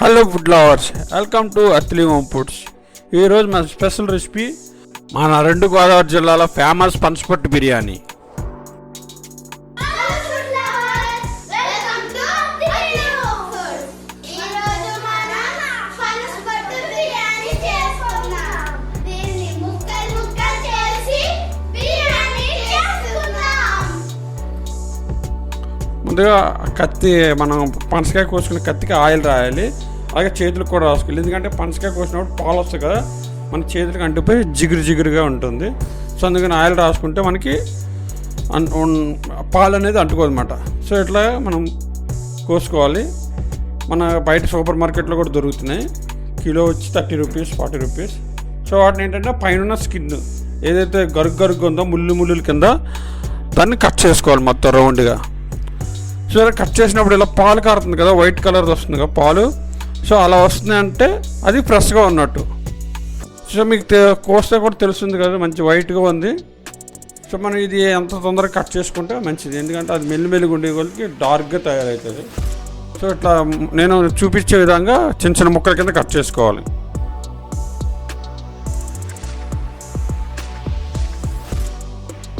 Hello food lovers welcome to Athli home foods ఈరోజు మన special recipe మన రెండు గోదావరి జిల్లాలో ఫేమస్ పనసపట్టు బిర్యానీ. ముందుగా కత్తి మనం పనసకాయ కోసుకున్న కత్తికి ఆయిల్ రాయాలి. అలాగే చేతులకు కూడా రాసుకోవాలి. ఎందుకంటే పనసకాయ కోసినప్పుడు పాలు వస్తుంది కదా మన చేతులకు అంటిపోయి జిగురు జిగురుగా ఉంటుంది. సో అందుకని ఆయిల్ రాసుకుంటే మనకి పాలు అనేది అంటుకోదన్నమాట సో ఇట్లా మనం కోసుకోవాలి. మన బయట సూపర్ మార్కెట్లో కూడా దొరుకుతున్నాయి. కిలో వచ్చి thirty rupees forty rupees. So వాటిని ఏంటంటే పైన స్కిన్ ఏదైతే గరుగు గరుగు ఉందో ముళ్ళు ముళ్ళుల కింద దాన్ని కట్ చేసుకోవాలి మొత్తం రౌండ్గా. సో ఇలా కట్ చేసినప్పుడు ఇలా పాలు కారుతుంది కదా వైట్ కలర్ వస్తుంది కదా పాలు. సో అలా వస్తుంది అంటే అది ఫ్రెష్గా ఉన్నట్టు. సో మీకు కోస్తే కూడా తెలుస్తుంది కదా మంచి వైట్గా ఉంది. సో మనం ఇది ఎంత తొందరగా కట్ చేసుకుంటే మంచిది. ఎందుకంటే అది మెల్లిమెల్లిగా ఉండే వాళ్ళకి డార్క్గా తయారవుతుంది. సో ఇట్లా నేను చూపించే విధంగా చిన్న చిన్న ముక్కల కింద కట్ చేసుకోవాలి.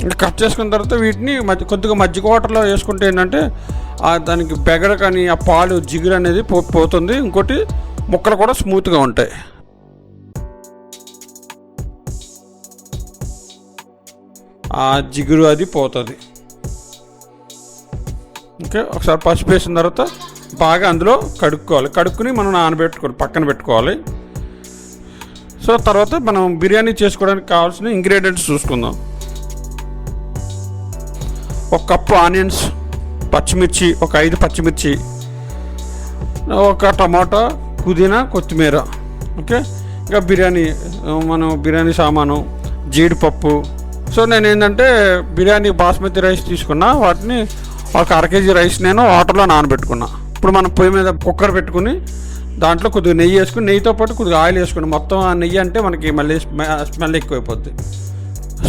ఇంకా కట్ చేసుకున్న తర్వాత వీటిని మధ్య కొద్దిగా మజ్జిగ వాటర్లో వేసుకుంటే ఏంటంటే దానికి బెగడ కానీ ఆ పాలు జిగురు అనేది పో పోతుంది. ఇంకోటి ముక్కలు కూడా స్మూత్గా ఉంటాయి. ఆ జిగురు అది పోతుంది. ఓకే ఒకసారి పసుపు వేసిన తర్వాత బాగా అందులో కడుక్కోవాలి. కడుక్కుని మనం నానబెట్టుకోవాలి పక్కన పెట్టుకోవాలి. సో తర్వాత మనం బిర్యానీ చేసుకోవడానికి కావాల్సిన ఇంగ్రీడియంట్స్ చూసుకుందాం. ఒక కప్పు ఆనియన్స్. పచ్చిమిర్చి ఒక ఐదు పచ్చిమిర్చి ఒక టమాటా పుదీనా కొత్తిమీర ఓకే? ఇంకా బిర్యానీ మనం బిర్యానీ సామాను జీడిపప్పు. సో నేను ఏంటంటే బిర్యానీ బాస్మతి రైస్ తీసుకున్నా వాటిని ఒక అర కేజీ రైస్ నేను వాటర్లో నానబెట్టుకున్నా. ఇప్పుడు మనం పొయ్యి మీద కుక్కర్ పెట్టుకుని దాంట్లో కొద్దిగా నెయ్యి వేసుకుని నెయ్యితో పాటు కొద్దిగా ఆయిల్ వేసుకుని మొత్తం ఆ నెయ్యి అంటే మనకి మళ్ళీ స్మె- స్మెల్ ఎక్కువైపోద్ది.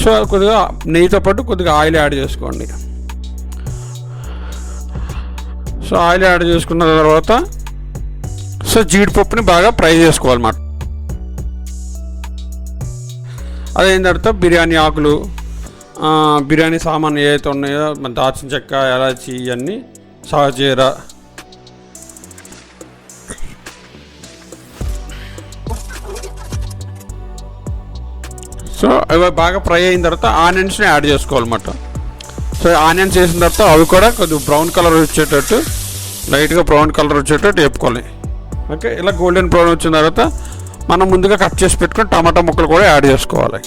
సో కొద్దిగా నెయ్యితో పాటు కొద్దిగా ఆయిల్ యాడ్ చేసుకోండి. సో ఆయిల్ యాడ్ చేసుకున్న తర్వాత సో జీడిపప్పుని బాగా ఫ్రై చేసుకోవాలన్నమాట. అదైన తర్వాత బిర్యానీ ఆకులు బిర్యానీ సామాన్ ఏదైతే ఉన్నాయో మన దాల్చిన చెక్క ఎలాచి ఇవన్నీ సాజీర. సో అవి బాగా ఫ్రై అయిన తర్వాత ఆనియన్స్ని యాడ్ చేసుకోవాలన్నమాట. సో ఆనియన్స్ వేసిన తర్వాత అవి కూడా కొద్దిగా బ్రౌన్ కలర్ వచ్చేటట్టు లైట్గా బ్రౌన్ కలర్ వచ్చేటట్టు వేపుకోవాలి. ఓకే ఇలా గోల్డెన్ బ్రౌన్ వచ్చిన తర్వాత మనం ముందుగా కట్ చేసి పెట్టుకుని టమాటా ముక్కలు కూడా యాడ్ చేసుకోవాలి.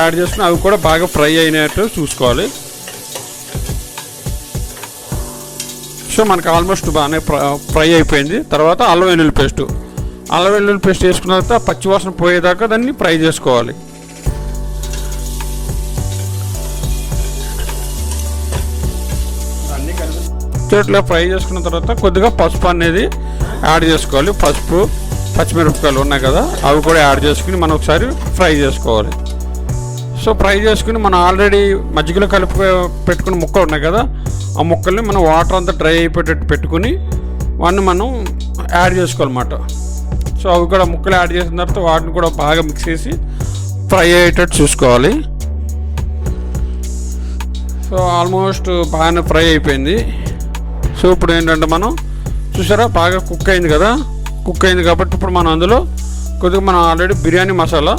యాడ్ చేసుకుని అవి కూడా బాగా ఫ్రై అయినట్టు చూసుకోవాలి. సో మనకు ఆల్మోస్ట్ బాగానే ఫ్రై అయిపోయింది. తర్వాత అల్లం వెల్లుల్లి పేస్ట్. అల్లం వెల్లుల్లి పేస్ట్ వేసుకున్న తర్వాత పచ్చివాసన పోయేదాకా దాన్ని ఫ్రై చేసుకోవాలి. ఇట్లా ఫ్రై చేసుకున్న తర్వాత కొద్దిగా పసుపు అనేది యాడ్ చేసుకోవాలి. పసుపు పచ్చిమిరపకాయలు ఉన్నాయి కదా అవి కూడా యాడ్ చేసుకుని మనం ఒకసారి ఫ్రై చేసుకోవాలి. సో ఫ్రై చేసుకుని మనం ఆల్రెడీ మజ్జిగలో కలిపి పెట్టుకున్న ముక్కలు ఉన్నాయి కదా ఆ ముక్కల్ని మనం వాటర్ అంతా డ్రై అయిపోయేటట్టు పెట్టుకుని వాటిని మనం యాడ్ చేసుకోవాలన్నమాట. సో అవి కూడా ముక్కలు యాడ్ చేసిన తర్వాత వాటిని కూడా బాగా మిక్స్ చేసి ఫ్రై అయ్యేటట్టు చూసుకోవాలి. సో ఆల్మోస్ట్ బాగానే ఫ్రై అయిపోయింది. సో ఇప్పుడు ఏంటంటే మనం చూసారా? బాగా కుక్ అయింది కదా? కుక్ అయింది కాబట్టి ఇప్పుడు మనం అందులో కొద్దిగా మనం ఆల్రెడీ బిర్యానీ మసాలా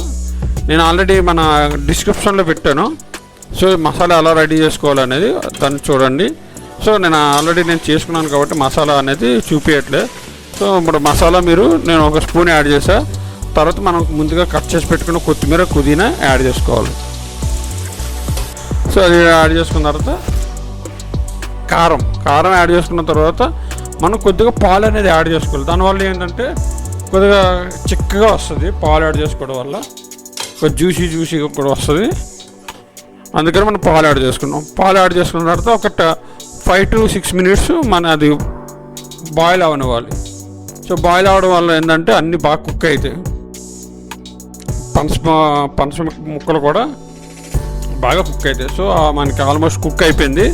నేను ఆల్రెడీ మన డిస్క్రిప్షన్లో పెట్టాను. సో ఈ మసాలా ఎలా రెడీ చేసుకోవాలనేది దాన్ని చూడండి. సో నేను ఆల్రెడీ నేను చేసుకున్నాను కాబట్టి మసాలా అనేది చూపించట్లే సో ఇప్పుడు మసాలా మీరు నేను ఒక స్పూన్ యాడ్ చేసా తర్వాత మనం ముందుగా కట్ చేసి పెట్టుకున్న కొత్తిమీర పుదీనా యాడ్ చేసుకోవాలి. సో అది యాడ్ చేసుకున్న తర్వాత కారం కారం యాడ్ చేసుకున్న తర్వాత మనం కొద్దిగా పాలు అనేది యాడ్ చేసుకోవాలి. దానివల్ల ఏంటంటే కొద్దిగా చిక్కగా వస్తుంది పాలు యాడ్ చేసుకోవడం వల్ల. ఒక జ్యూసీ జ్యూసీగా కూడా వస్తుంది. అందుకని మనం పాలు యాడ్ చేసుకున్నాం. పాలు యాడ్ చేసుకున్న తర్వాత ఒక ఫైవ్ టు సిక్స్ మినిట్స్ మన అది బాయిల్ అవనివ్వాలి. సో బాయిల్ అవడం వల్ల ఏంటంటే అన్నీ బాగా కుక్ అవుతాయి పనస పనస ముక్కలు కూడా బాగా కుక్ అవుతాయి సో మనకి ఆల్మోస్ట్ కుక్ అయిపోయింది.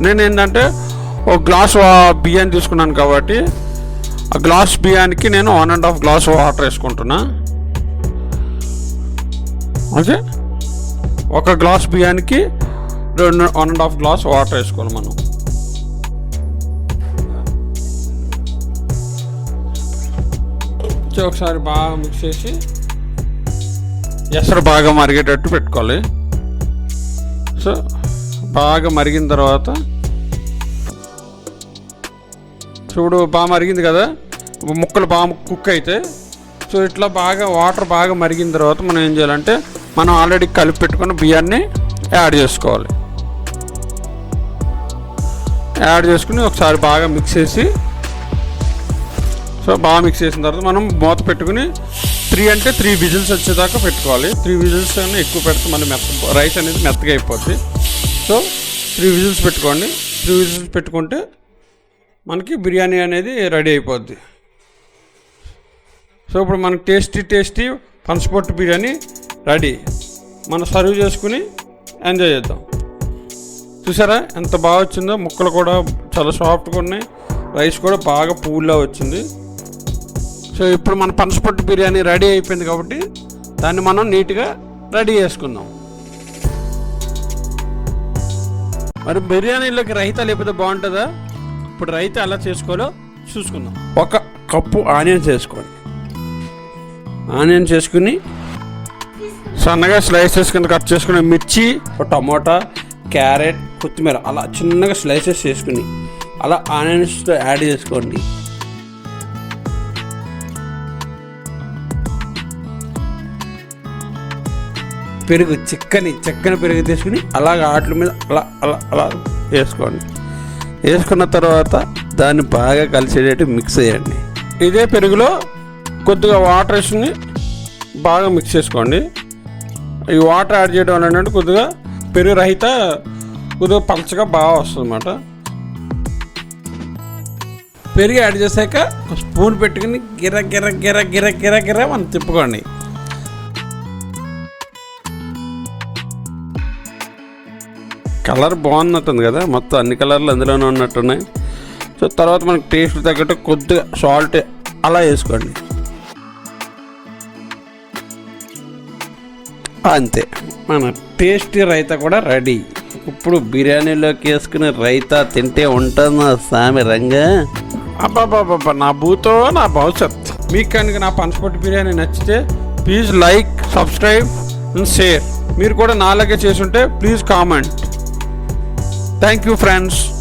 నేను ఏంటంటే ఒక గ్లాస్ వా- బియ్యం తీసుకున్నాను కాబట్టి ఆ గ్లాస్ బియ్యానికి నేను one and half glass water వేసుకుంటున్నా. ఓకే? ఒక గ్లాస్ బియ్యానికి రెండు one and half glass water వేసుకోవాలి మనం. ఒకసారి బాగా మిక్స్ చేసి ఎసరు బాగా మరిగేటట్టు పెట్టుకోవాలి. సో బాగా మరిగిన తర్వాత చూడు బాగా మరిగింది కదా? ముక్కలు బాగా కుక్ అయితే సో ఇట్లా బాగా వాటర్ బాగా మరిగిన తర్వాత మనం ఏం చేయాలంటే మనం ఆల్రెడీ కలిపి పెట్టుకున్న బియ్యాన్ని యాడ్ చేసుకోవాలి. యాడ్ చేసుకుని ఒకసారి బాగా మిక్స్ చేసి సో బాగా మిక్స్ చేసిన తర్వాత మనం మూత పెట్టుకుని త్రీ అంటే త్రీ విజిల్స్ వచ్చేదాకా పెట్టుకోవాలి. త్రీ విజిల్స్ అన్నీ ఎక్కువ పెడితే మళ్ళీ మెత్త రైస్ అనేది మెత్తగా అయిపోద్ది. సో త్రీ విజిల్స్ పెట్టుకోండి. త్రీ విజిల్స్ పెట్టుకుంటే మనకి బిర్యానీ అనేది రెడీ అయిపోద్ది. సో ఇప్పుడు మనకి టేస్టీ టేస్టీ పనసపొట్టు బిర్యానీ రెడీ. మనం సర్వ్ చేసుకుని ఎంజాయ్ చేద్దాం. చూసారా? ఎంత బాగా వచ్చిందో? ముక్కలు కూడా చాలా సాఫ్ట్గా ఉన్నాయి. రైస్ కూడా బాగా పూల్లా వచ్చింది. సో ఇప్పుడు మన పనసపొట్టు బిర్యానీ రెడీ అయిపోయింది కాబట్టి దాన్ని మనం నీట్గా రెడీ చేసుకుందాం. మరి బిర్యానీలోకి రైతా లేకపోతే బాగుంటుందా? ఇప్పుడు రైతా ఎలా చేసుకోవాలో చూసుకుందాం. ఒక కప్పు ఆనియన్స్ వేసుకోండి ఆనియన్స్ వేసుకుని సన్నగా స్లైసెస్ కింద కట్ చేసుకుని మిర్చి టమోటా క్యారెట్ కొత్తిమీర అలా చిన్నగా స్లైసెస్ చేసుకుని అలా ఆనియన్స్తో యాడ్ చేసుకోండి. పెరుగు చిక్కని చిక్కని పెరుగు తీసుకుని అలాగ ఆటల మీద అలా అలా అలా వేసుకోండి. వేసుకున్న తర్వాత దాన్ని బాగా కలిసేటట్టు మిక్స్ చేయండి. ఇదే పెరుగులో కొద్దిగా వాటర్ వేసుకుని బాగా మిక్స్ చేసుకోండి. ఈ వాటర్ యాడ్ చేయడం వల్ల ఏంటంటే కొద్దిగా పెరుగు రహిత కొద్దిగా పలచగా బాగా వస్తుంది అన్నమాట పెరుగు యాడ్ చేశాక స్పూన్ పెట్టుకుని గిర గిర గిర గిర గిర గిర మనం తిప్పుకోండి. కలర్ బాగున్నట్టుంది కదా మొత్తం అన్ని కలర్లు అందులోనే ఉన్నట్టున్నాయి. సో తర్వాత మనకి టేస్ట్ తగ్గట్టు కొద్దిగా సాల్ట్ అలా వేసుకోండి. అంతే. మన టేస్టీ రైతా కూడా రెడీ. ఇప్పుడు బిర్యానీలోకి వేసుకుని రైతా తింటే ఉంటుంది సామి రంగా? అబ్బాబాబా నా భూతో నా భవిష్యత్. మీకు కనుక నా పనసపొట్టు బిర్యానీ నచ్చితే please like subscribe and share. మీరు కూడా నాలాగే చేసుంటే please comment. Thank you, friends.